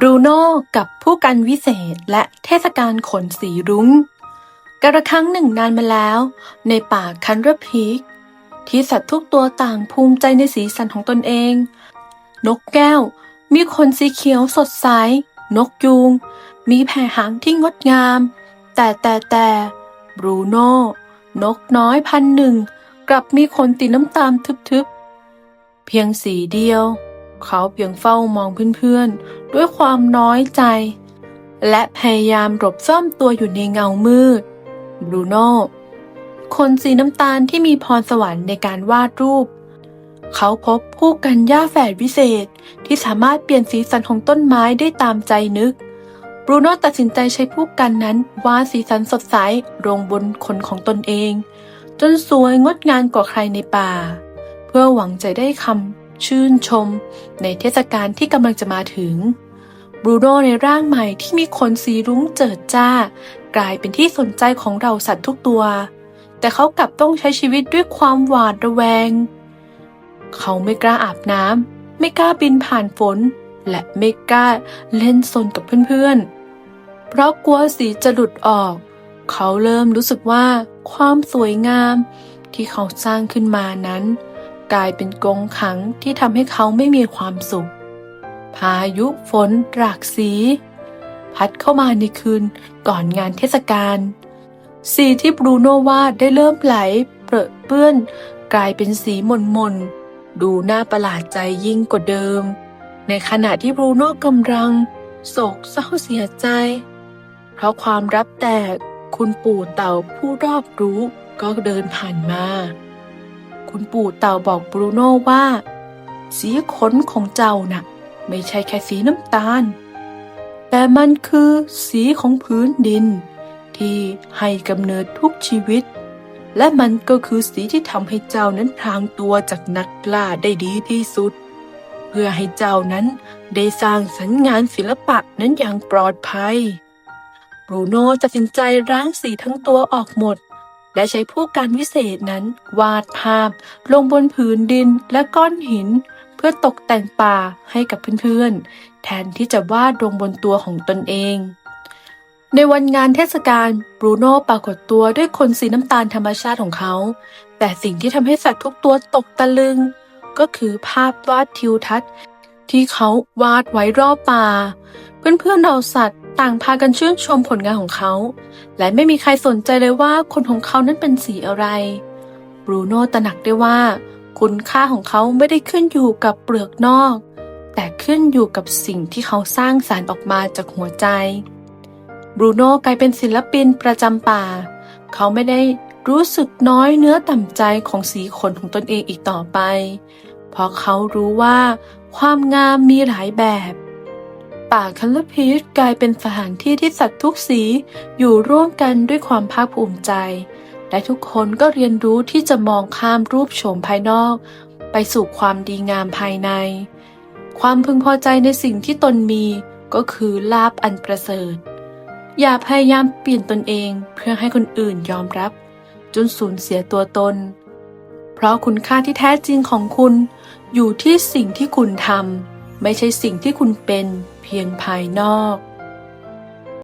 บรูโน่กับผู้กันวิเศษและเทศกาลขนสีรุ้งกระครั้งหนึ่งนานมาแล้ว ในป่าคันรพีก ที่สัตว์ทุกตัวต่างภูมิใจในสีสันของตนเอง นกแก้ว มีขนสีเขียวสดใส นกยูง มีแผ่หางที่งดงาม แต่แต่แต่บรูโน่นกน้อยพันหนึ่ง กลับมีขนสีน้ำตาลทึบๆ เพียงสีเดียว เขาเพียงเฝ้ามองเพื่อนๆ ด้วยความน้อยใจ และพยายามหลบซ่อนตัวอยู่ในเงามืดบรูโน่คนสีน้ำตาลที่มีพรสวรรค์ในการวาดรูป เขาพบผู้กันหญ้าแฝดวิเศษที่สามารถเปลี่ยนสีสันของต้นไม้ได้ตามใจนึกบรูโน่ตัดสินใจใช้ผู้กันนั้นวาดสีสันสดใสลงบนขนของตนเอง จนสวยงดงามกว่าใครในป่า เพื่อหวังจะได้คำ ชื่นชม ในเทศกาลที่กำลังจะมาถึงบรูโน่ในร่างใหม่ที่มีขนสีรุ้งเจิดจ้า กลายเป็นที่สนใจของเราสัตว์ทุกตัว แต่เขากลับต้องใช้ชีวิตด้วยความหวาดระแวง เขาไม่กล้าอาบน้ำไม่กล้าบินผ่านฝน และไม่กล้าเล่นสนกับเพื่อนๆ เพราะกลัวสีจะหลุดออก เขาเริ่มรู้สึกว่าความสวยงามที่เขาสร้างขึ้นมานั้น กลายเป็นกงขังที่ทำให้เขาไม่มีความสุข พายุฝนหลากสี พัดเข้ามาในคืนก่อนงานเทศกาลสีที่บรูโนวาดได้เริ่มไหลเปรอะเปื้อน กลายเป็นสีหม่นมนดูน่าประหลาดใจยิ่งกว่าเดิม ในขณะที่บรูโน่กำลังโศกเศร้าเสียใจ เพราะความรับแตกคุณปู่เต่าผู้รอบรู้ก็เดินผ่านมา คุณปู่เต่าบอกบรูโน่ว่า สีขนของเจ้าน่ะ ไม่ใช่แค่สีน้ำตาล แต่มันคือสีของพื้นดิน ที่ให้กำเนิดทุกชีวิต และมันก็คือสีที่ทำให้เจ้านั้นพรางตัวจากนักล่าได้ดีที่สุด เพื่อให้เจ้านั้นได้สร้างสรรค์งานศิลปะนั้นอย่างปลอดภัยบรูโน่ตัดสินใจล้างสีทั้งตัวออกหมด และใช้ผู้การวิเศษนั้น วาดภาพ ลงบนผืนดินและก้อนหิน เพื่อตกแต่งป่าให้กับเพื่อนๆ แทนที่จะวาดลงบนตัวของตนเอง ในวันงานเทศกาลบรูโน่ปรากฏตัวด้วยขนสีน้ำตาลธรรมชาติของเขา แต่สิ่งที่ทำให้สัตว์ทุกตัวตกตะลึง ก็คือภาพวาดทิวทัศน์ที่เขาวาดไว้รอบป่า เพื่อนๆเราสัตว์ ต่างพากันชื่นชมผลงานของเขา และไม่มีใครสนใจเลยว่าคนของเขานั้นเป็นสีอะไร บรูโน่ตระหนักได้ว่า คุณค่าของเขาไม่ได้ขึ้นอยู่กับเปลือกนอก แต่ขึ้นอยู่กับสิ่งที่เขาสร้างสารรค์ออกมาจากหัวใจ บรูโน่กลายเป็นศิลปินประจำป่า เขาไม่ได้รู้สึกน้อยเนื้อต่ำใจของสีขนของตนเองอีกต่อไป เพราะเขารู้ว่าความงามมีหลายแบบ ป่าคันลพีชกลายเป็นสถานที่ที่สัตว์ทุกสีอยู่ร่วมกันด้วยความภาคภูมิใจ และทุกคนก็เรียนรู้ที่จะมองข้ามรูปโฉมภายนอก ไปสู่ความดีงามภายใน ความพึงพอใจในสิ่งที่ตนมีก็คือลาบอันประเสริฐ อย่าพยายามเปลี่ยนตนเองเพื่อให้คนอื่นยอมรับ จนสูญเสียตัวตน เพราะคุณค่าที่แท้จริงของคุณ อยู่ที่สิ่งที่คุณทำไม่ใช่สิ่งที่คุณเป็น เพียงภายนอก